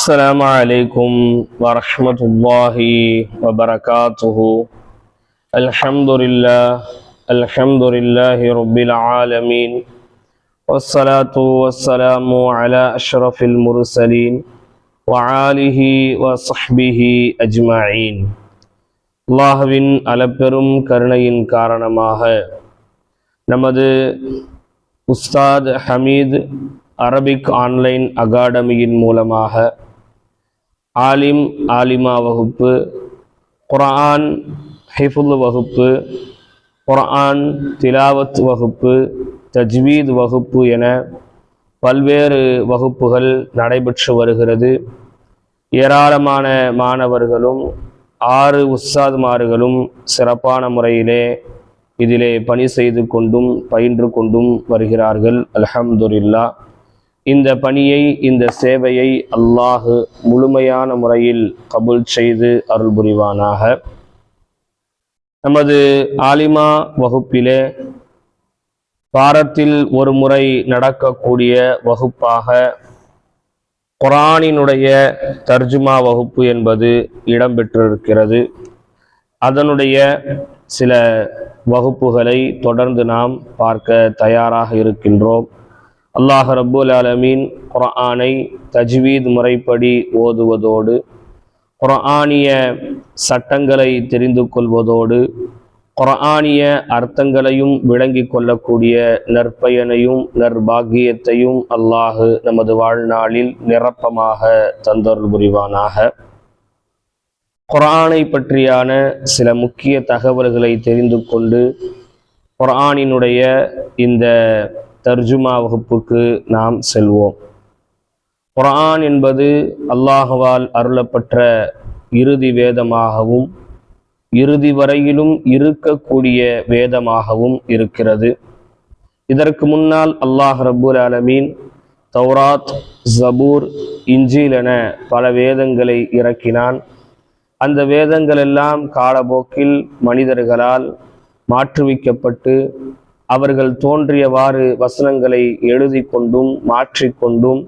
السلام عليكم ورحمة الله وبركاته الحمد لله الحمد لله رب العالمين والصلاة والسلام على أشرف المرسلين وعاله وصحبه أجمعين அல்லாஹ்வின் அளப்பெரும் கருணையின் காரணமாக நமது உஸ்தாத் ஹமீத் அரபிக் ஆன்லைன் அகாடமியின் மூலமாக ஆலிம் ஆலிமா வகுப்பு குர்ஆன் ஹிஃபுல் வகுப்பு குர்ஆன் திலாவத் வகுப்பு தஜ்வீத் வகுப்பு என பல்வேறு வகுப்புகள் நடைபெற்று வருகிறது. ஏராளமான மாணவர்களும் ஆறு உஸ்தாதுமார்களும் சிறப்பான முறையிலே இதிலே பணி செய்து கொண்டும் பயின்று கொண்டும் வருகிறார்கள். அல்ஹம்துலில்லா இந்த பணியை இந்த சேவையை அல்லாஹு முழுமையான முறையில் கபுல் செய்து அருள் புரிவானாக. நமது ஆலிமா வகுப்பிலே வாரத்தில் ஒரு முறை நடக்கக்கூடிய வகுப்பாக குரானினுடைய தர்ஜுமா வகுப்பு என்பது இடம்பெற்றிருக்கிறது. அதனுடைய சில வகுப்புகளை தொடர்ந்து நாம் பார்க்க தயாராக இருக்கின்றோம். அல்லாஹ் ரப்புல் அலமீன் குரானை தஜ்வீத் முறைப்படி ஓதுவதோடு குரானிய சட்டங்களை தெரிந்து கொள்வதோடு குரானிய அர்த்தங்களையும் விளங்கி கொள்ளக்கூடிய நற்பயனையும் நற்பாகியத்தையும் அல்லாஹு நமது வாழ்நாளில் நிரப்பமாக தந்தருள் புரிவானாக. குரானை பற்றியான சில முக்கிய தகவல்களை தெரிந்து கொண்டு குர்ஆனினுடைய இந்த தர்ஜுமா வகுப்புக்கு நாம் செல்வோம். குரான் என்பது அல்லாஹுவால் அருளப்பட்ட இறுதி வேதமாகவும் இறுதி வரையிலும் இருக்கக்கூடிய வேதமாகவும் இருக்கிறது. இதற்கு முன்னால் அல்லாஹ் ரபுல் அலமீன் தௌராத் ஜபூர் இஞ்சில் என பல வேதங்களை இறக்கினான். அந்த வேதங்கள் எல்லாம் காலப்போக்கில் மனிதர்களால் மாற்றுவிக்கப்பட்டு அவர்கள் தோன்றியவாறு வசனங்களை எழுதி கொண்டும் மாற்றிக்கொண்டும்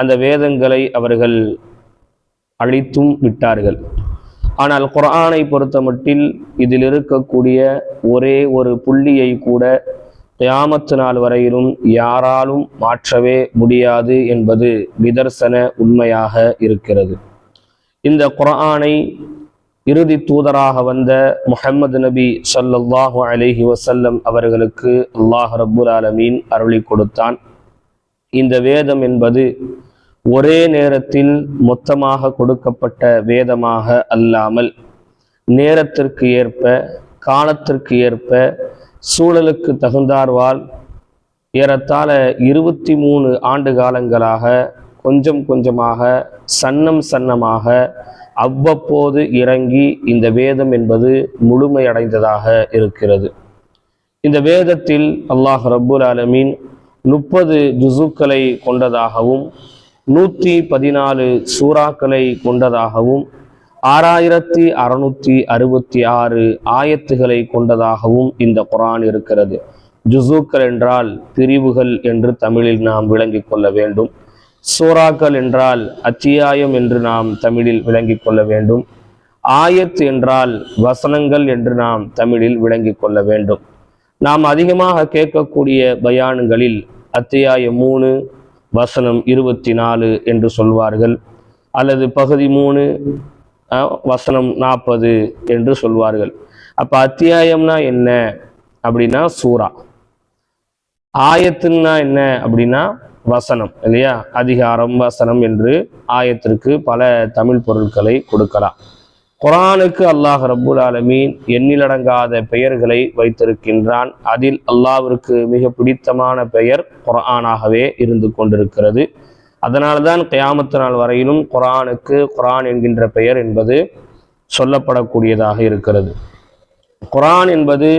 அந்த வேதங்களை அவர்கள் அழித்தும் விட்டார்கள். ஆனால் குர்ஆனை பொறுத்தமட்டில் இதில் இருக்கக்கூடிய ஒரே ஒரு புள்ளியை கூட தியாமத்து நாள் வரையிலும் யாராலும் மாற்றவே முடியாது என்பது நிதர்சன உண்மையாக இருக்கிறது. இந்த குரானை இறுதி தூதராக வந்த முஹம்மது நபி ஸல்லல்லாஹு அலைஹி வசல்லம் அவர்களுக்கு அல்லாஹ் ரபுல் ஆலமீன் அருளி கொடுத்தான். இந்த வேதம் என்பது ஒரே நேரத்தில் மொத்தமாக கொடுக்கப்பட்ட வேதமாக அல்லாமல் நேரத்திற்கு ஏற்ப காலத்திற்கு ஏற்ப சூழலுக்கு தகுந்தார்வால் ஏறத்தாழ இருபத்தி மூணு ஆண்டு காலங்களாக கொஞ்சம் கொஞ்சமாக சன்னம் சன்னமாக அவ்வப்போது இறங்கி இந்த வேதம் என்பது முழுமையடைந்ததாக இருக்கிறது. இந்த வேதத்தில் அல்லாஹ் ரப்புல் ஆலமீன் முப்பது ஜுசுக்களை கொண்டதாகவும் நூற்றி பதினாலு சூறாக்களை கொண்டதாகவும் ஆறாயிரத்தி அறுநூற்றி அறுபத்தி ஆறு ஆயத்துகளை கொண்டதாகவும் இந்த குரான் இருக்கிறது. ஜுசூக்கள் என்றால் பிரிவுகள் என்று தமிழில் நாம் விளங்கிக் கொள்ள வேண்டும். சூறாக்கள் என்றால் அத்தியாயம் என்று நாம் தமிழில் விளங்கிக் கொள்ள வேண்டும். ஆயத் என்றால் வசனங்கள் என்று நாம் தமிழில் விளங்கிக் கொள்ள வேண்டும். நாம் அதிகமாக கேட்கக்கூடிய பயானுங்களில் அத்தியாயம் மூணு வசனம் இருபத்தி நாலு என்று சொல்வார்கள். அல்லது பகுதி மூணு வசனம் நாற்பது என்று சொல்வார்கள். அப்ப அத்தியாயம்னா என்ன? அப்படின்னா சூறா. ஆயத்துன்னா என்ன? அப்படின்னா வசனம் இல்லையா? அதிகாரம் வசனம் என்று ஆயத்திற்கு பல தமிழ் பொருட்களை கொடுக்கலாம். குரானுக்கு அல்லாஹ் ரபுல் ஆலமீன் எண்ணிலடங்காத பெயர்களை வைத்திருக்கின்றான். அதில் அல்லாவிற்கு மிக பிடித்தமான பெயர் குரானாகவே இருந்து கொண்டிருக்கிறது. அதனால்தான் கயாமத்து நாள் வரையிலும் குரானுக்கு குரான் என்கின்ற பெயர் என்பது சொல்லப்படக்கூடியதாக இருக்கிறது. குரான் என்பது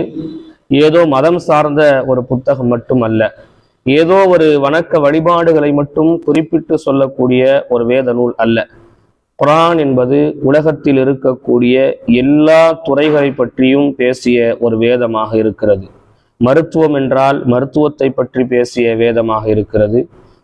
ஏதோ மதம் சார்ந்த ஒரு புத்தகம் மட்டும் அல்ல ஏதோ ஒரு வணக்க வழிபாடுகளை மட்டும் குறிப்பிட்டு சொல்லக்கூடிய ஒரு வேத நூல் அல்ல. குரான் என்பது உலகத்தில் இருக்கக்கூடிய எல்லா துறைகளை பற்றியும் பேசிய ஒரு வேதமாக இருக்கிறது. மருத்துவம் என்றால் மருத்துவத்தை பற்றி பேசிய வேதமாக இருக்கிறது.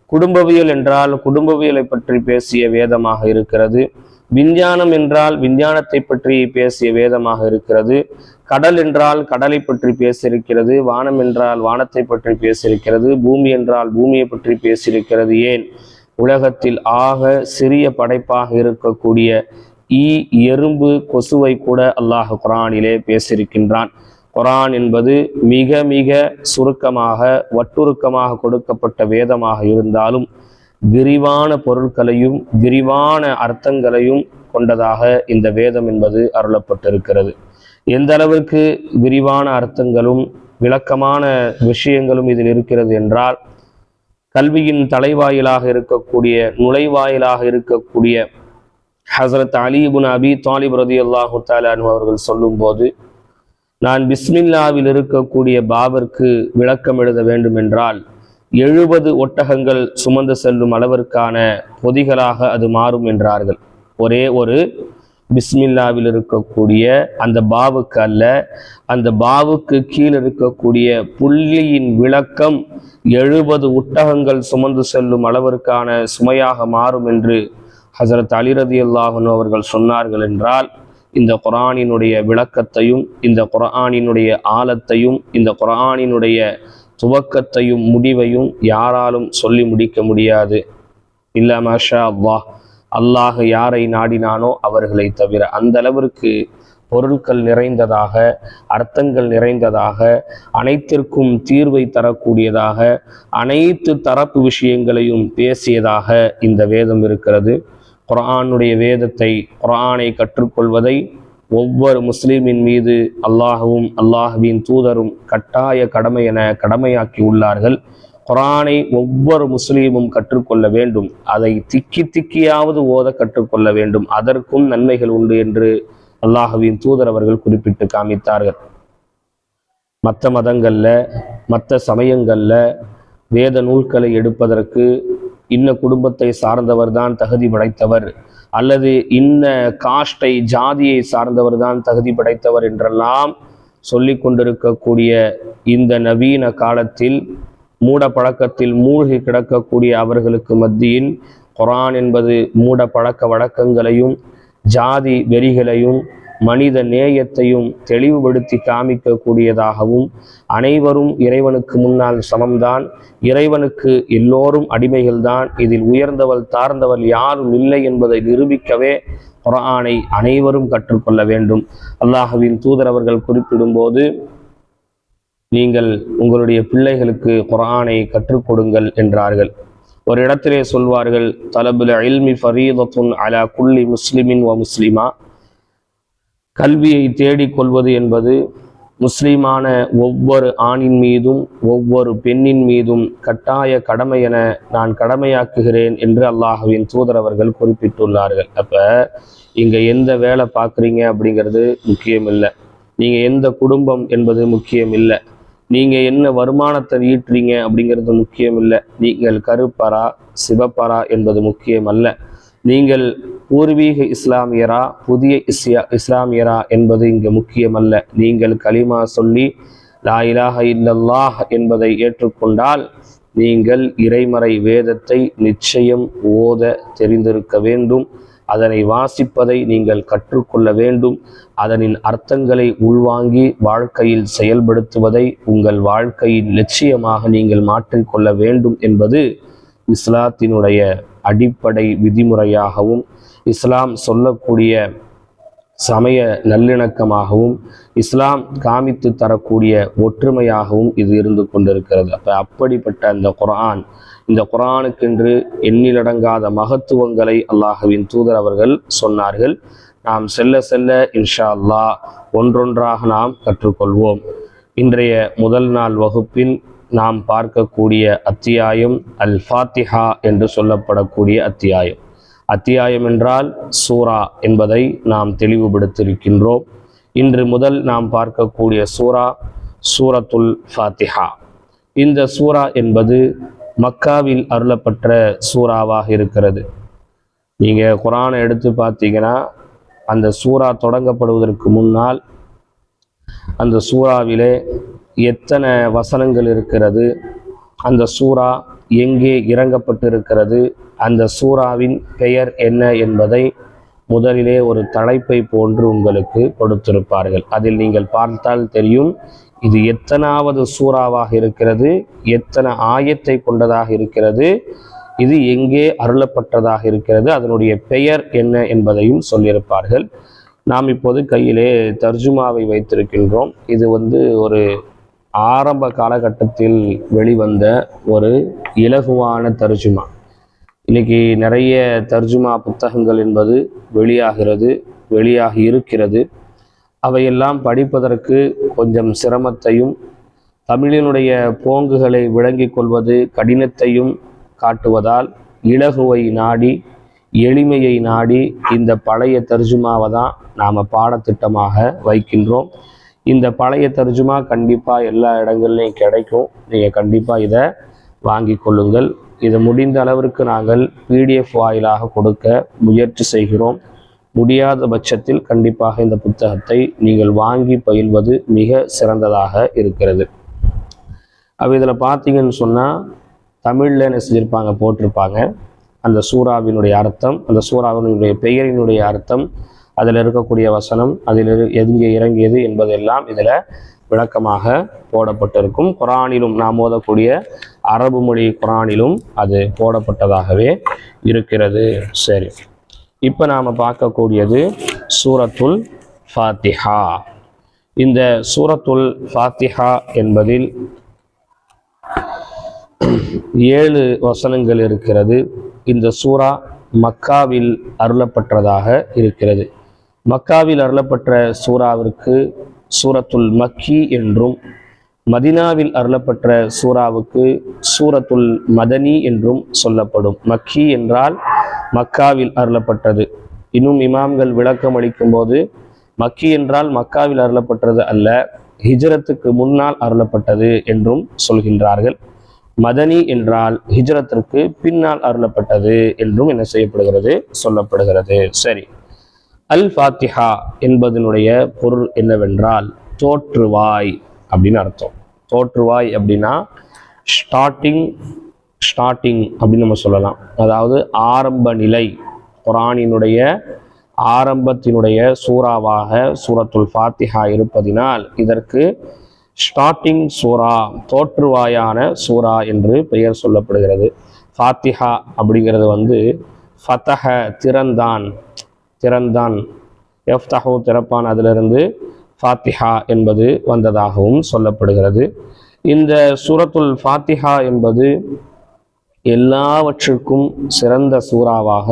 குடும்பவியல் என்றால் குடும்பவியலை பற்றி பேசிய வேதமாக இருக்கிறது. விஞ்ஞானம் என்றால் விஞ்ஞானத்தை பற்றி பேசிய வேதமாக இருக்கிறது. கடல் என்றால் கடலை பற்றி பேசியிருக்கிறது. வானம் என்றால் வானத்தை பற்றி பேசியிருக்கிறது. பூமி என்றால் பூமியை பற்றி பேசியிருக்கிறது. ஏன்? உலகத்தில் ஆக சிறிய படைப்பாக இருக்கக்கூடிய ஈ எறும்பு கொசுவை கூட அல்லாஹ் குரானிலே பேசியிருக்கின்றான். குரான் என்பது மிக மிக சுருக்கமாக வட்டுருக்கமாக கொடுக்கப்பட்ட வேதமாக இருந்தாலும் விரிவான பொருட்களையும் விரிவான அர்த்தங்களையும் கொண்டதாக இந்த வேதம் என்பது அருளப்பட்டிருக்கிறது. எந்த அளவிற்கு விரிவான அர்த்தங்களும் விளக்கமான விஷயங்களும் இதில் இருக்கிறது என்றால் கல்வியின் தலைவாயிலாக இருக்கக்கூடிய நுழைவாயிலாக இருக்கக்கூடிய ஹசரத் அலிபுன் அபி தாலிப் ரதி அல்லாஹு தாலானு அவர்கள் சொல்லும்போது நான் பிஸ்மில்லாவில் இருக்கக்கூடிய பாபர்க்கு விளக்கம் எழுத வேண்டும் என்றால் எழுபது ஒட்டகங்கள் சுமந்து செல்லும் அளவிற்கான பொதிகளாக அது மாறும் என்றார்கள். ஒரே ஒரு பிஸ்மில்லாவில் இருக்கக்கூடிய அந்த பாவுக்கு அல்ல அந்த பாவுக்கு கீழ் இருக்கக்கூடிய புள்ளியின் விளக்கம் எழுபது ஒட்டகங்கள் சுமந்து செல்லும் அளவிற்கான சுமையாக மாறும் என்று ஹசரத் அலிரதி அல்லாஹன் அவர்கள் சொன்னார்கள் என்றால் இந்த குரானினுடைய விளக்கத்தையும் இந்த குரானினுடைய ஆழத்தையும் இந்த குரானினுடைய துவக்கத்தையும் முடிவையும் யாராலும் சொல்லி முடிக்க முடியாது. இல்ல மாஷா அல்லாஹ். அல்லாஹ் யாரை நாடினானோ அவர்களை தவிர. அந்த அளவிற்கு பொருட்கள் நிறைந்ததாக அர்த்தங்கள் நிறைந்ததாக அனைத்திற்கும் தீர்வை தரக்கூடியதாக அனைத்து தரப்பு விஷயங்களையும் பேசியதாக இந்த வேதம் இருக்கிறது. குரானுடைய வேதத்தை குரானை கற்றுக்கொள்வதை ஒவ்வொரு முஸ்லீமின் மீது அல்லாஹுவும் அல்லாஹுவின் தூதரும் கட்டாய கடமை என கடமையாக்கி உள்ளார்கள். குரானை ஒவ்வொரு முஸ்லீமும் கற்றுக்கொள்ள வேண்டும். அதை திக்கி திக்கியாவது ஓத கற்றுக்கொள்ள வேண்டும். அதற்கும் நன்மைகள் உண்டு என்று அல்லாஹுவின் தூதர் அவர்கள் குறிப்பிட்டு காமித்தார்கள். மற்ற மதங்கள்ல மற்ற சமயங்கள்ல வேத நூல்களை எடுப்பதற்கு இன்ன குடும்பத்தை சார்ந்தவர் தான் தகுதி படைத்தவர். அல்லது இன்ன காஷ்டை ஜாதியை சார்ந்தவர் தான் தகுதி படைத்தவர் என்றெல்லாம் சொல்லி கொண்டிருக்கக்கூடிய இந்த நவீன காலத்தில் மூட பழக்கத்தில் மூழ்கி கிடக்கக்கூடிய அவர்களுக்கு மத்தியில் குரான் என்பது மூட பழக்க வழக்கங்களையும் ஜாதி வெறிகளையும் மனித நேயத்தையும் தெளிவுபடுத்தி காமிக்கக்கூடியதாகவும் அனைவரும் இறைவனுக்கு முன்னால் சமம்தான் இறைவனுக்கு எல்லோரும் அடிமைகள்தான் இதில் உயர்ந்தவள் தாழ்ந்தவள் யாரும் இல்லை என்பதை நிரூபிக்கவே குரானை அனைவரும் கற்றுக்கொள்ள வேண்டும். அல்லாஹுவின் தூதர் அவர்கள் குறிப்பிடும்போது நீங்கள் உங்களுடைய பிள்ளைகளுக்கு குரானை கற்றுக் கொடுங்கள் என்றார்கள். ஒரு இடத்திலே சொல்வார்கள் தலபுல இல்மி ஃபரீதத்துன் அலா குல்லி முஸ்லிமின் வ முஸ்லிமா. கல்வியை தேடிக் கொள்வது என்பது முஸ்லீமான ஒவ்வொரு ஆணின் மீதும் ஒவ்வொரு பெண்ணின் மீதும் கட்டாய கடமை என நான் கடமையாக்குகிறேன் என்று அல்லாஹுவின் தூதர் அவர்கள் குறிப்பிட்டுள்ளார்கள். அப்ப இங்க எந்த வேலை பார்க்குறீங்க அப்படிங்கிறது முக்கியம் இல்லை நீங்க எந்த குடும்பம் என்பது முக்கியம் இல்லை நீங்க என்ன வருமானத்தை ஈட்டுறீங்க அப்படிங்கிறது முக்கியம் இல்லை நீங்கள் கருப்பரா சிவப்பரா என்பது முக்கியம் அல்ல நீங்கள் பூர்வீக இஸ்லாமியரா புதிய இஸ்யா இஸ்லாமியரா என்பது இங்கு முக்கியமல்ல. நீங்கள் கலிமா சொல்லி லா இல்லல்லாஹ் என்பதை ஏற்றுக்கொண்டால் நீங்கள் இறைமறை வேதத்தை நிச்சயம் ஓத தெரிந்திருக்க வேண்டும். அதனை வாசிப்பதை நீங்கள் கற்றுக்கொள்ள வேண்டும். அதனின் அர்த்தங்களை உள்வாங்கி வாழ்க்கையில் செயல்படுத்துவதை உங்கள் வாழ்க்கையின் லட்சியமாக நீங்கள் மாற்றிக்கொள்ள வேண்டும் என்பது இஸ்லாத்தினுடைய அடிப்படை விதிமுறையாகவும் இஸ்லாம் சொல்லக்கூடிய சமய நல்லிணக்கமாகவும் இஸ்லாம் காமித்து தரக்கூடிய ஒற்றுமையாகவும் இது இருந்து கொண்டிருக்கிறது. அப்போ அப்படிப்பட்ட அந்த குரான் இந்த குரானுக்கென்று எண்ணிலடங்காத மகத்துவங்களை அல்லாஹுவின் தூதர் அவர்கள் சொன்னார்கள். நாம் செல்ல செல்ல இன்ஷா அல்லாஹ் ஒன்றொன்றாக நாம் கற்றுக்கொள்வோம். இன்றைய முதல் நாள் வகுப்பில் நாம் பார்க்கக்கூடிய அத்தியாயம் அல் ஃபாத்திஹா என்று சொல்லப்படக்கூடிய அத்தியாயம். அத்தியாயம் என்றால் சூரா என்பதை நாம் தெளிவுபடுத்தியிருக்கின்றோம். இன்று முதல் நாம் பார்க்கக்கூடிய சூரா சூரத்துல் ஃபாத்திஹா. இந்த சூரா என்பது மக்காவில் அருளப்பட்ட சூறாவாக இருக்கிறது. நீங்கள் குரானை எடுத்து பார்த்தீங்கன்னா அந்த சூறா தொடங்கப்படுவதற்கு முன்னால் அந்த சூறாவிலே எத்தனை வசனங்கள் இருக்கிறது அந்த சூறா எங்கே இறங்கப்பட்டிருக்கிறது அந்த சூறாவின் பெயர் என்ன என்பதை முதலிலே ஒரு தலைப்பை போன்று உங்களுக்கு கொடுத்திருப்பார்கள். அதில் நீங்கள் பார்த்தால் தெரியும் இது எத்தனாவது சூறாவாக இருக்கிறது எத்தனை ஆயத்தை கொண்டதாக இருக்கிறது இது எங்கே அருளப்பட்டதாக இருக்கிறது அதனுடைய பெயர் என்ன என்பதையும் சொல்லியிருப்பார்கள். நாம் இப்போது கையிலே தர்ஜுமாவை வைத்திருக்கின்றோம். இது வந்து ஒரு ஆரம்ப காலகட்டத்தில் வெளிவந்த ஒரு இலகுவான தர்ஜுமா. இன்னைக்கு நிறைய தர்ஜுமா புத்தகங்கள் என்பது வெளியாகிறது வெளியாகி இருக்கிறது. அவையெல்லாம் படிப்பதற்கு கொஞ்சம் சிரமத்தையும் தமிழினுடைய போங்குகளை விளங்கிக் கொள்வது கடினத்தையும் காட்டுவதால் இலகுவை நாடி எளிமையை நாடி இந்த பழைய தர்ஜுமாவை தான் நாம் பாடத்திட்டமாக வைக்கின்றோம். இந்த பழைய தர்ஜுமா கண்டிப்பாக எல்லா இடங்கள்லையும் கிடைக்கும். நீங்கள் கண்டிப்பாக இதை வாங்கி கொள்ளுங்கள். இது முடிந்த அளவிற்கு நாங்கள் பிடிஎஃப் வாயிலாக கொடுக்க முயற்சி செய்கிறோம். முடியாத பட்சத்தில் கண்டிப்பாக இந்த புத்தகத்தை நீங்கள் வாங்கி பயில்வது மிக சிறந்ததாக இருக்கிறது. அப்போ இதில் பார்த்தீங்கன்னு சொன்னால் தமிழில் என்ன செஞ்சுருப்பாங்க போட்டிருப்பாங்க. அந்த சூறாவினுடைய அர்த்தம் அந்த சூறாவினுடைய பெயரினுடைய அர்த்தம் அதில் இருக்கக்கூடிய வசனம் அதில் எங்கே இறங்கியது என்பதெல்லாம் இதில் விளக்கமாக போடப்பட்டிருக்கும். குரானிலும் நாம் ஓதக்கூடிய அரபு மொழி குரானிலும் அது போடப்பட்டதாகவே இருக்கிறது. சரி. இப்போ நாம் பார்க்கக்கூடியது சூரத்துல் ஃபாத்திஹா. இந்த சூரத்துல் ஃபாத்திஹா என்பதில் ஏழு வசனங்கள் இருக்கிறது. இந்த சூரா மக்காவில் அருளப்பட்டதாக இருக்கிறது. மக்காவில் அருளப்பட்ட சூறாவிற்கு சூரத்துல் மக்கி என்றும் மதினாவில் அருளப்பட்ட சூறாவுக்கு சூரத்துல் மதனி என்றும் சொல்லப்படும். மக்கி என்றால் மக்காவில் அருளப்பட்டது. இன்னும் இமாம்கள் விளக்கம் அளிக்கும்போது மக்கி என்றால் மக்காவில் அருளப்பட்டது அல்ல ஹிஜ்ரத்துக்கு முன்னால் அருளப்பட்டது என்றும் சொல்கின்றார்கள். மதனி என்றால் ஹிஜ்ரத்திற்கு பின்னால் அருளப்பட்டது என்றும் என்ன செய்யப்படுகிறது? சொல்லப்படுகிறது. சரி. அல் ஃபாத்திஹா என்பதனுடைய பொருள் என்னவென்றால் தோற்றுவாய் அப்படின்னு அர்த்தம். தோற்றுவாய் அப்படின்னா ஸ்டார்டிங் ஸ்டார்டிங் அப்படின்னு நம்ம சொல்லலாம். அதாவது ஆரம்ப நிலை குரானினுடைய ஆரம்பத்தினுடைய சூறாவாக சூரத்துல் ஃபாத்திஹா இருப்பதினால் இதற்கு ஸ்டார்டிங் சூரா தோற்றுவாயான சூரா என்று பெயர் சொல்லப்படுகிறது. ஃபாத்திஹா அப்படிங்கிறது வந்து ஃபதஹ திறந்தான் திறந்தான். எஃப்தஹு திறப்பான் அதிலிருந்து ஃபாத்திஹா என்பது வந்ததாகவும் சொல்லப்படுகிறது. இந்த சூரத்துல் ஃபாத்திஹா என்பது எல்லாவற்றிற்கும் சிறந்த சூறாவாக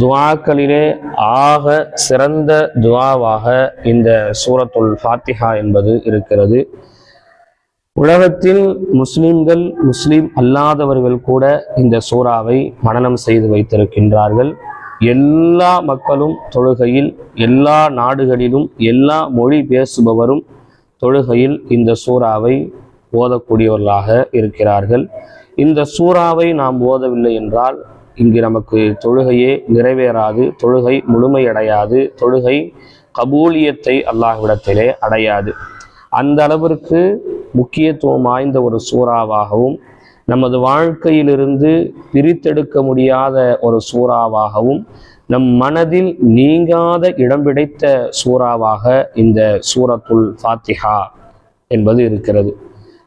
துவாக்களிலே ஆக சிறந்த துவாவாக இந்த சூரத்துல் ஃபாத்திஹா என்பது இருக்கிறது. உலகத்தில் முஸ்லிம்கள் முஸ்லிம் அல்லாதவர்கள் கூட இந்த சூறாவை மனனம் செய்து வைத்திருக்கின்றார்கள். எல்லா மக்களும் தொழுகையில் எல்லா நாடுகளிலும் எல்லா மொழி பேசுபவரும் தொழுகையில் இந்த சூறாவை ஓதக்கூடியவர்களாக இருக்கிறார்கள். இந்த சூறாவை நாம் ஓதவில்லை என்றால் இங்கு நமக்கு தொழுகையே நிறைவேறாது தொழுகை முழுமையடையாது தொழுகை கபூலியத்தை அல்லாஹ்விடத்திலே அடையாது. அந்த அளவிற்கு முக்கியத்துவம் வாய்ந்த ஒரு சூறாவாகவும் நமது வாழ்க்கையிலிருந்து பிரித்தெடுக்க முடியாத ஒரு சூறாவாகவும் நம் மனதில் நீங்காத இடம் பிடித்த சூறாவாக இந்த சூரத்துல் ஃபாத்திஹா என்பது இருக்கிறது.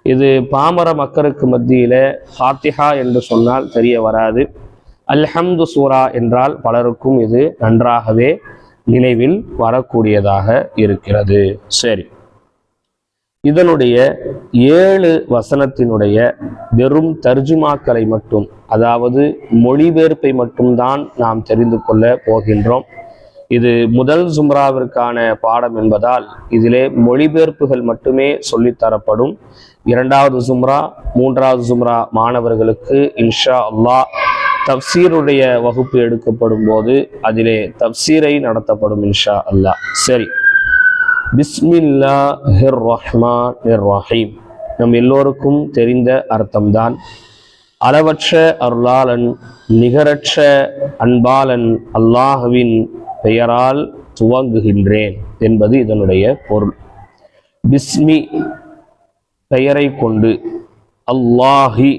இது பாமர மக்களுக்கு மத்தியில் ஃபாத்திஹா என்று சொன்னால் தெரிய வராது. அல்ஹம்து சூரா என்றால் பலருக்கும் இது நன்றாகவே நினைவில் வரக்கூடியதாக இருக்கிறது. சரி. இதனுடைய ஏழு வசனத்தினுடைய வெறும் தர்ஜுமாக்களை மட்டும் அதாவது மொழிபெயர்ப்பை மட்டும்தான் நாம் தெரிந்து கொள்ள போகின்றோம். இது முதல் சும்ராவிற்கான பாடம் என்பதால் இதிலே மொழிபெயர்ப்புகள் மட்டுமே சொல்லித்தரப்படும். இரண்டாவது சும்ரா மூன்றாவது சும்ரா மாணவர்களுக்கு இன்ஷா அல்லாஹ் தப்சீருடைய வகுப்பு எடுக்கப்படும் போது அதிலே தப்சீரை நடத்தப்படும் இன்ஷா அல்லாஹ். சரி. பிஸ்மில்லாஹிர் ரஹ்மான் ரஹீம் நம் எல்லோருக்கும் தெரிந்த அர்த்தம்தான். அளவற்ற அருளாளன் நிகரற்ற அன்பாளன் அல்லாஹுவின் பெயரால் துவங்குகின்றேன் என்பது இதனுடைய பொருள். பிஸ்மி பெயரை கொண்டு அல்லாஹி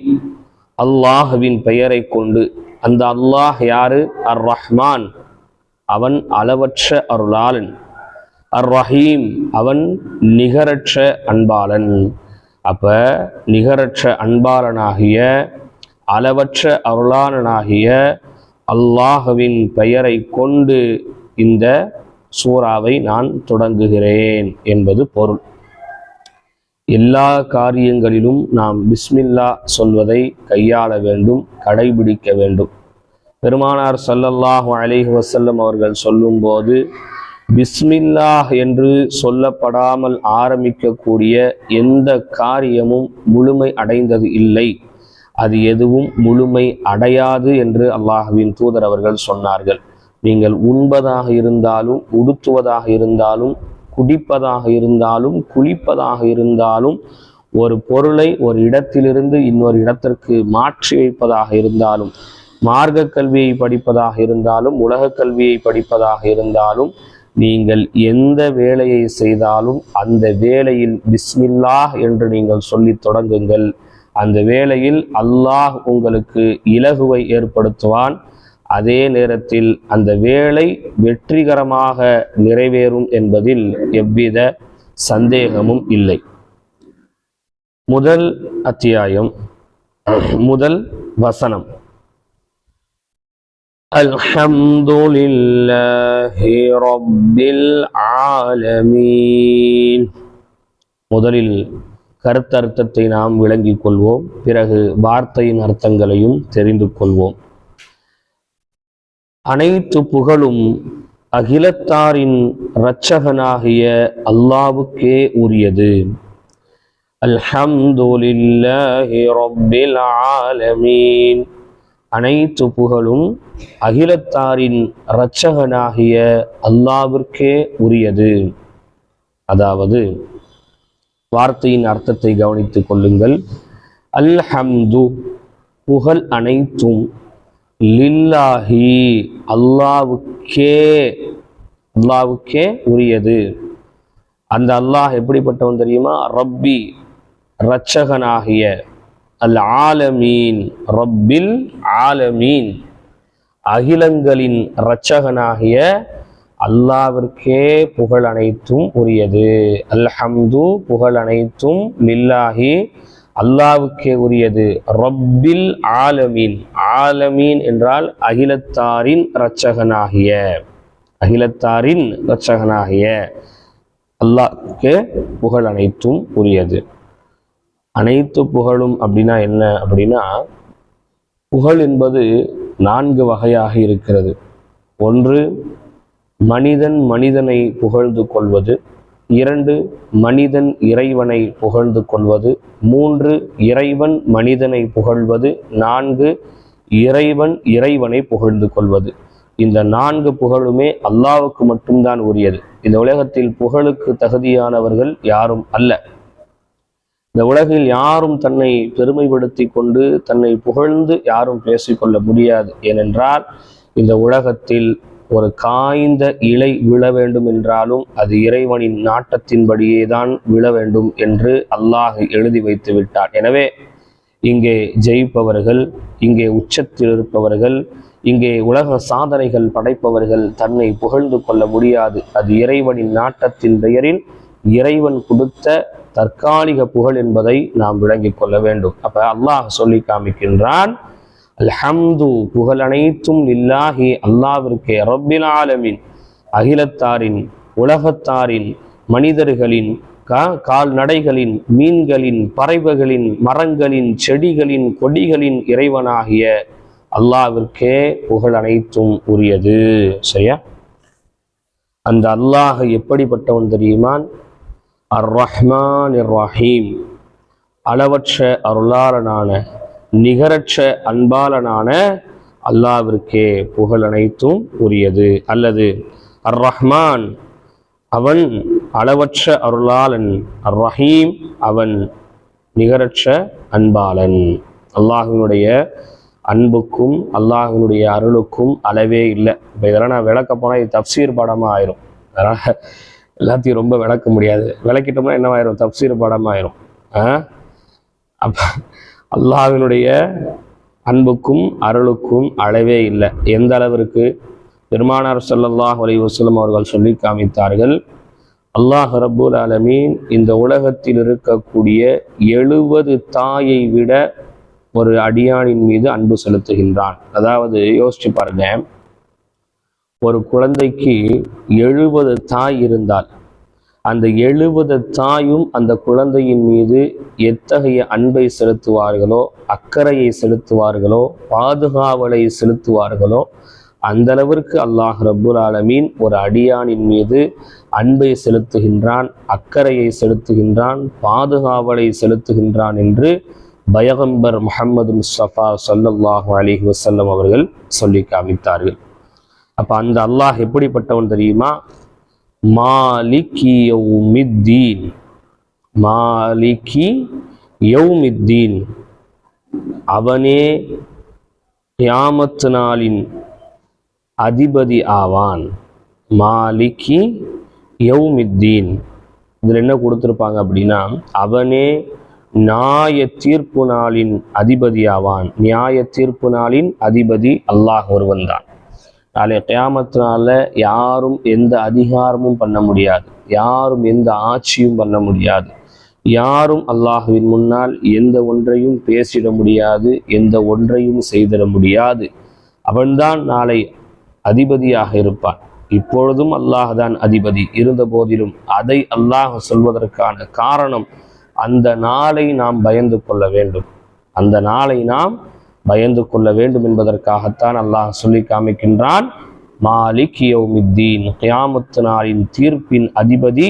அல்லாஹுவின் பெயரை கொண்டு அந்த அல்லாஹ் யாரு? அர் ரஹ்மான் அவன் அளவற்ற அருளாளன். அர் ரஹீம் அவன் நிகரற்ற அன்பாளன். அப்ப நிகரற்ற அன்பாளனாகிய அளவற்ற அருளாளனாகிய அல்லாஹுவின் பெயரை கொண்டு இந்த சூறாவை நான் தொடங்குகிறேன் என்பது பொருள். எல்லா காரியங்களிலும் நாம் பிஸ்மில்லா சொல்வதை கையாள வேண்டும் கடைபிடிக்க வேண்டும். பெருமானார் சல்லல்லாஹு அலிஹ் வசல்லம் அவர்கள் சொல்லும்போது பிஸ்மில்லாஹ் என்று சொல்லப்படாமல் ஆரம்பிக்கக்கூடிய எந்த காரியமும் முழுமை அடைந்தது இல்லை. அது எதுவும் முழுமை அடையாது என்று அல்லாஹுவின் தூதர் அவர்கள் சொன்னார்கள். நீங்கள் உண்பதாக இருந்தாலும் உடுத்துவதாக இருந்தாலும் குடிப்பதாக இருந்தாலும் குளிப்பதாக இருந்தாலும் ஒரு பொருளை ஒரு இடத்திலிருந்து இன்னொரு இடத்திற்கு மாற்றி வைப்பதாக இருந்தாலும் மார்க்க கல்வியை படிப்பதாக இருந்தாலும் உலக கல்வியை படிப்பதாக இருந்தாலும் நீங்கள் எந்த வேலையை செய்தாலும் அந்த வேலையில் பிஸ்மில்லாஹ் என்று நீங்கள் சொல்லி தொடங்குங்கள். அந்த வேலையில் அல்லாஹ் உங்களுக்கு இலகுவை ஏற்படுத்துவான். அதே நேரத்தில் அந்த வேலை வெற்றிகரமாக நிறைவேறும் என்பதில் எவ்வித சந்தேகமும் இல்லை. முதல் அத்தியாயம் முதல் வசனம். الحمد لله رب ஆலமீன். முதலில் கருத்தர்த்தத்தை நாம் விளங்கிக் கொள்வோம். பிறகு வார்த்தையின் அர்த்தங்களையும் தெரிந்து கொள்வோம். அனைத்து புகழும் அகிலத்தாரின் இரட்சகனாகிய அல்லாவுக்கே உரியது. அல்ஹம்துலில்லாஹி ரப்பில் ஆலமீன். அனைத்து புகழும் அகிலத்தாரின் இரட்சகனாகிய அல்லாவிற்கே உரியது. அதாவது வார்த்தையின் அர்த்தத்தை கவனித்துக் கொள்ளுங்கள். அல்ஹம்து புகழ் அனைத்தும் லில்லாஹி அல்லாவுக்கே அல்லாவுக்கே உரியது. அந்த அல்லாஹ் எப்படிப்பட்டவன் தெரியுமா? ரப்பி இரட்சகனாகிய அல் ஆலமீன் ரப்பில் ஆலமீன். அகிலங்களின் இரட்சகனாகிய அல்லாவிற்கே புகழ் அனைத்தும் உரியது. அல்ஹம்து புகழ் அனைத்தும் லில்லாஹி அல்லாவுக்கே உரியது. ரப்பில் ஆலமீன் ஆலமீன் என்றால் அகிலத்தாரின் இரட்சகனாகிய அகிலத்தாரின் இரட்சகனாகிய. அல்லாஹ்வுக்கே புகழ் அனைத்தும் உரியது. அனைத்து புகழும் அப்படின்னா என்ன? அப்படின்னா புகழ் என்பது நான்கு வகையாக இருக்கிறது. ஒன்று மனிதன் மனிதனை புகழ்ந்து கொள்வது. இரண்டு மனிதன் இறைவனை புகழ்ந்து கொள்வது. மூன்று இறைவன் மனிதனை புகழ்வது. நான்கு இறைவன் இறைவனை புகழ்ந்து கொள்வது. இந்த நான்கு புகழுமே அல்லாவுக்கு மட்டும்தான் உரியது. இந்த உலகத்தில் புகழுக்கு தகுதியானவர்கள் யாரும் அல்ல. இந்த உலகில் யாரும் தன்னை பெருமைப்படுத்தி கொண்டு தன்னை புகழ்ந்து யாரும் பேசிக்கொள்ள முடியாது. ஏனென்றால் இந்த உலகத்தில் ஒரு காய்ந்த இலை விழ வேண்டும் என்றாலும் அது இறைவனின் நாட்டத்தின்படியே தான் விழ வேண்டும் என்று அல்லாஹ் எழுதி வைத்து விட்டார். எனவே இங்கே ஜெயிப்பவர்கள் இங்கே உச்சத்தில் இருப்பவர்கள் இங்கே உலக சாதனைகள் படைப்பவர்கள் தன்னை புகழ்ந்து கொள்ள முடியாது. அது இறைவனின் நாட்டத்தின் பெயரில் இறைவன் கொடுத்த தற்காலிக புகழ் என்பதை நாம் விளங்கிக் கொள்ள வேண்டும். அப்ப அல்லாஹ் சொல்லி காமிக்கின்றான் அல்ஹம்து புகழ் அனைத்தும் இல்லாஹி அல்லாவிற்கே ரப்பில் ஆலமின். அகிலத்தாரின் உலகத்தாரின் மனிதர்களின் கா- கால்நடைகளின் மீன்களின் பறவைகளின் மரங்களின் செடிகளின் கொடிகளின் இறைவனாகிய அல்லாவிற்கே புகழ் அனைத்தும் உரியது. சரியா? அந்த அல்லாஹ் எப்படிப்பட்டவன் தெரியுமான்? அர் ரஹ்மான் ரஹீம் அளவற்ற அருளாளனான நிகரற்ற அன்பாளனான அல்லாவிற்கே புகழ் அனைத்தும் உரியது. அல்லது அர் ரஹ்மான் அவன் அளவற்ற அருளாளன். அர் ரஹீம் அவன் நிகரற்ற அன்பாளன். அல்லாஹினுடைய அன்புக்கும் அல்லாஹினுடைய அருளுக்கும் அளவே இல்லை. இப்போ இதெல்லாம் நான் விளக்க போனால் இது தப்சீர் படமாக ஆயிரும். அதனால் எல்லாத்தையும் ரொம்ப விளக்க முடியாது. விளக்கிட்டோம்னா என்னவாயிரும் தப்சீர் பாடமாக ஆயிரும். ஆ? அப்போ அல்லாஹினுடைய அன்புக்கும் அருளுக்கும் அளவே இல்லை. எந்த அளவிற்கு? பெருமானார் சல்லல்லாஹ் அலி வசலம் அவர்கள் சொல்லி காமித்தார்கள் அல்லாஹ் ரபுல் அலமீன் இந்த உலகத்தில் இருக்கக்கூடிய எழுபது தாயை விட ஒரு அடியானின் மீது அன்பு செலுத்துகின்றான். அதாவது யோசிச்சு பாருங்க. ஒரு குழந்தைக்கு எழுபது தாய் இருந்தால் அந்த எழுபது தாயும் அந்த குழந்தையின் மீது எத்தகைய அன்பை செலுத்துவார்களோ அக்கறையை செலுத்துவார்களோ பாதுகாவலை செலுத்துவார்களோ அந்த அளவிற்கு அல்லாஹ் ரபுல் ஆலமீன் ஒரு அடியானின் மீது அன்பை செலுத்துகின்றான் அக்கறையை செலுத்துகின்றான் பாதுகாவலை செலுத்துகின்றான் என்று பயகம்பர் முஹம்மது முஸ்தபா ஸல்லல்லாஹு அலிஹி வசல்லம் அவர்கள் சொல்லி காமித்தார்கள். அப்போ அந்த அல்லாஹ் எப்படிப்பட்டவன் தெரியுமா? மாலிகி யௌமித்தீன். மாலிகி யௌமித்தீன். அவனே யாமத்து நாளின் அதிபதி ஆவான். மாலிகி யௌமித்தீன். இதில் என்ன கொடுத்துருப்பாங்க அப்படின்னா அவனே நியாய தீர்ப்பு நாளின் அதிபதி ஆவான். நியாய தீர்ப்பு நாளின் அதிபதி அல்லாஹ் ஒருவன் தான். நாளை கியாமத்தினால யாரும் எந்த அதிகாரமும் பண்ண முடியாது. யாரும் எந்த ஆட்சியும் பண்ண முடியாது. யாரும் அல்லாஹுவின் முன்னால் எந்த ஒன்றையும் பேசிட முடியாது எந்த ஒன்றையும் செய்திட முடியாது. அவன்தான் நாளை அதிபதியாக இருப்பான். இப்பொழுதும் அல்லாஹ் தான் அதிபதி. இருந்த போதிலும் அதை அல்லாஹ் சொல்வதற்கான காரணம் அந்த நாளை நாம் பயந்து கொள்ள வேண்டும். அந்த நாளை நாம் பயந்து கொள்ள வேண்டும் என்பதற்காகத்தான் அல்லாஹ் சொல்லி காமிக்கின்றான் மாலிக் யௌமித்தீன் கியாமத்து நாளின் தீர்ப்பின் அதிபதி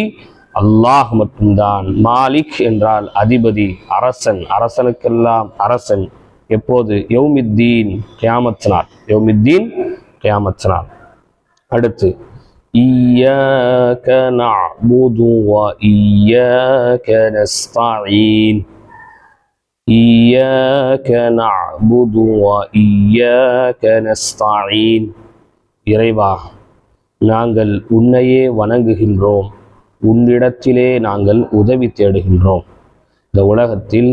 அல்லாஹ் மட்டும்தான் மாலிக் என்றால் அதிபதி அரசன் அரசனுக்கெல்லாம் அரசன் எப்போது யௌமித்தீன் கியாமத்து நாள் யௌமித்தீன் கியாமத்து நாள் அடுத்து إياك نعبد وإياك نستعين இயக்க நபுது இயக்க நஸ்தாயின் இறைவா நாங்கள் உன்னையே வணங்குகின்றோம். உன்னிடத்திலே நாங்கள் உதவி தேடுகின்றோம். இந்த உலகத்தில்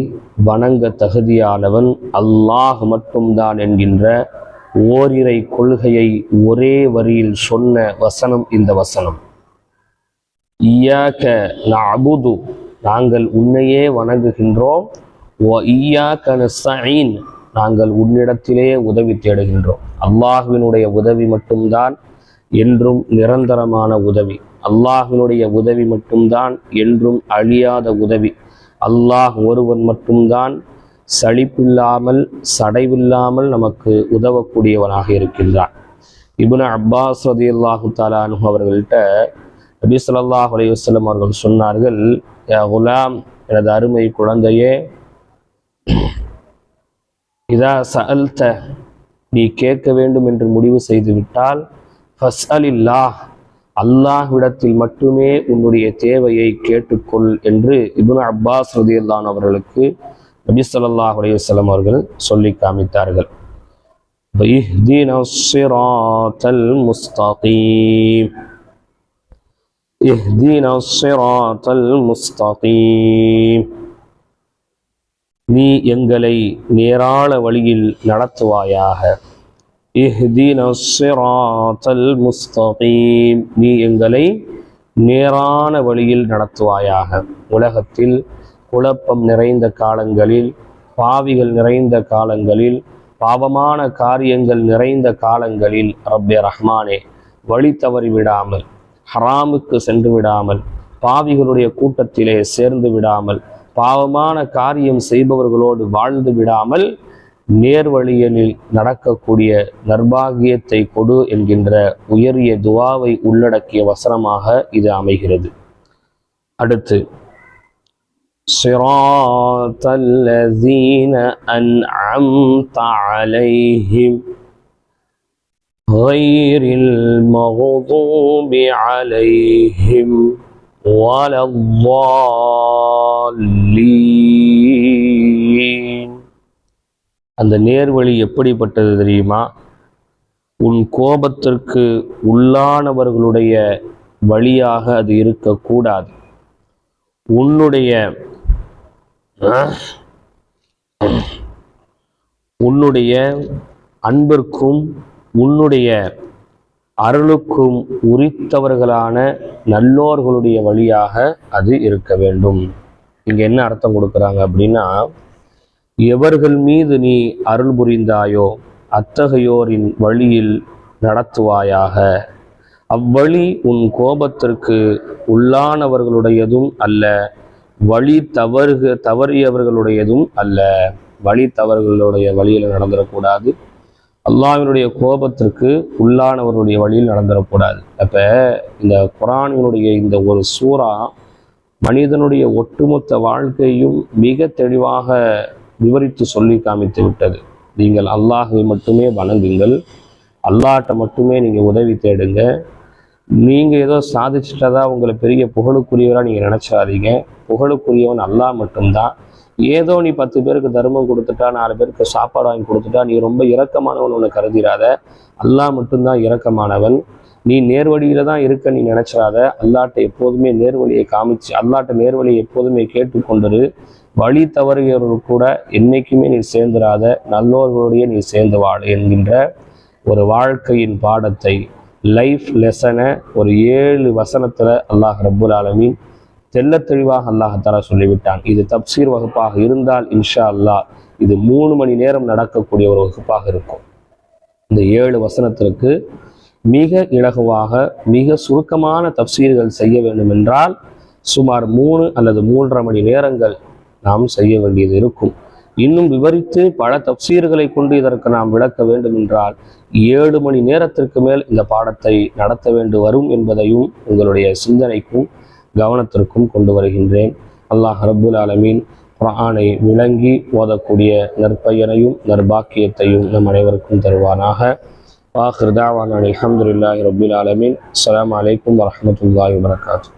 வணங்க தகுதியானவன் அல்லாஹ் மட்டும்தான் என்கின்ற ஓரிரை கொள்கையை ஒரே வரியில் சொன்ன வசனம் இந்த வசனம். இயாக்க நபுது நாங்கள் உன்னையே வணங்குகின்றோம். ஓ நாங்கள் உன்னிடத்திலே உதவி தேடுகின்றோம். அல்லாஹுவினுடைய உதவி மட்டும்தான் என்றும் நிரந்தரமான உதவி. அல்லாஹினுடைய உதவி மட்டும்தான் என்றும் அழியாத உதவி. அல்லாஹ் ஒருவன் மட்டும்தான் சளிப்பில்லாமல் சடைவில்லாமல் நமக்கு உதவக்கூடியவனாக இருக்கின்றான். இபுன அப்பாஸ் ரதியல்லாஹு தாலானு அவர்கள்ட்ட நபி சொல்லாஹ் அலையுஸ்லம் அவர்கள் சொன்னார்கள் குலாம் எனது அருமை குழந்தையே இதா சஅல்த நீ கேட்க வேண்டும் என்று முடிவு செய்துவிட்டால் ஃபஸ் அலில்லா அல்லாஹ்விடத்தில் மட்டுமே உன்னுடைய தேவையை கேட்டுக்கொள் என்று இபுன் அப்பாஸ் ரதியல்லான் அவர்களுக்கு நபி சொல்லாஹ் அலையுஸ்லம் அவர்கள் சொல்லி காமித்தார்கள். முஸ்தகீம். நீ எங்களை நேரான வழியில் நடத்துவாயாக. முஸ்தகீம். நீ எங்களை நேரான வழியில் நடத்துவாயாக. உலகத்தில் குழப்பம் நிறைந்த காலங்களில் பாவிகள் நிறைந்த காலங்களில் பாவமான காரியங்கள் நிறைந்த காலங்களில் ரப்பே ரஹ்மானே வழி தவறி விடாமல் ஹராமுக்கு சென்று விடாமல் பாவிகளுடைய கூட்டத்திலே சேர்ந்து விடாமல் பாவமான காரியம் செய்பவர்களோடு வாழ்ந்து விடாமல் நேர்வழியலில் நடக்கக்கூடிய நர்பாகியத்தை கொடு என்கின்ற உயரிய துவாவை உள்ளடக்கிய வசனமாக இது அமைகிறது அடுத்து صراط الذين أنعمت عليهم غير المغضوب عليهم ولا الضالين அந்த நேர்வழி எப்படிப்பட்டது தெரியுமா உன் கோபத்திற்கு உள்ளானவர்களுடைய வழியாக அது இருக்கக்கூடாது உன்னுடைய உன்னுடைய அன்பிற்கும் உன்னுடைய அருளுக்கும் உரித்தவர்களான நல்லோர்களுடைய வழியாக அது இருக்க வேண்டும். இங்க என்ன அர்த்தம் கொடுக்குறாங்க அப்படின்னா எவர்கள் மீது நீ அருள் புரிந்தாயோ அத்தகையோரின் வழியில் நடத்துவாயாக. அவ்வழி உன் கோபத்திற்கு உள்ளானவர்களுடையதும் அல்ல வழி தவறுக தவறியவர்களுடையதும் அல்ல. வழி தவறுகளுடைய வழியில் நடந்துடக்கூடாது. அல்லாவினுடைய கோபத்திற்கு உள்ளானவருடைய வழியில் நடந்துடக்கூடாது அப்போ இந்த குரானினுடைய இந்த ஒரு சூறா மனிதனுடைய ஒட்டுமொத்த வாழ்க்கையும் மிக தெளிவாக விவரித்து சொல்லி காமித்து விட்டது. நீங்கள் அல்லாஹை மட்டுமே வணங்குங்கள். அல்லாட்ட மட்டுமே நீங்கள் உதவி தேடுங்க. நீங்கள் ஏதோ சாதிச்சிட்டதா உங்களை பெரிய புகழுக்குரியவராக நீங்கள் நினச்சாதீங்க. புகழுக்குரியவன் அல்லாஹ் மட்டும்தான். ஏதோ நீ பத்து பேருக்கு தர்மம் கொடுத்துட்டா நாலு பேருக்கு சாப்பாடு வாங்கி கொடுத்துட்டா நீ ரொம்ப இரக்கமானவன் உன்னை கருதிராத. அல்லாஹ் மட்டும்தான் இரக்கமானவன். நீ நேர்வழியில தான் இருக்க நீ நினைச்சிடாத அல்லாட்ட எப்போதுமே நேர்வழியை காமிச்சு அல்லாட்ட நேர்வழியை எப்போதுமே கேட்டுக்கொண்டுரு. வழி தவறுகிறவர்கள் கூட என்னைக்குமே நீ சேர்ந்துராத. நல்லோர்களுடைய நீ சேர்ந்து வாழ் என்கின்ற ஒரு வாழ்க்கையின் பாடத்தை லைஃப் லெசனை ஒரு ஏழு வசனத்தில் அல்லாஹ் ரபுல் ஆலமின் தெள்ளத் தெளிவாக அல்லாஹாலா சொல்லிவிட்டான். இது தப்சீர் வகுப்பாக இருந்தால் இன்ஷா அல்லாஹ் இது மூணு மணி நேரம் நடக்கக்கூடிய ஒரு வகுப்பாக இருக்கும். இந்த ஏழு வசனத்திற்கு மிக இலகுவாக மிக சுருக்கமான தப்சீர்கள் செய்ய வேண்டும் என்றால் சுமார் மூணு அல்லது மூன்றரை மணி நேரங்கள் நாம் செய்ய வேண்டியது இருக்கும். இன்னும் விவரித்து பல தப்சீர்களை கொண்டு இதற்கு நாம் விளக்க வேண்டும் என்றால் ஏழு மணி நேரத்திற்கு மேல் இந்த பாடத்தை நடத்த வேண்டு வரும் என்பதையும் உங்களுடைய சிந்தனைக்கும் கவனத்திற்கும் கொண்டு வருகின்றேன். அல்லாஹ் ரபுல் ஆலமீன் குரானை விளங்கி ஓதக்கூடிய நற்பயனையும் நற்பாக்கியத்தையும் நம் அனைவருக்கும் தருவானாக. வாஹிர் அலி அஹமதுல்லாஹி ரபுல் ஆலமீன். அலாம் அலைக்கும் வரமத்துல்லாஹி வரகாத்து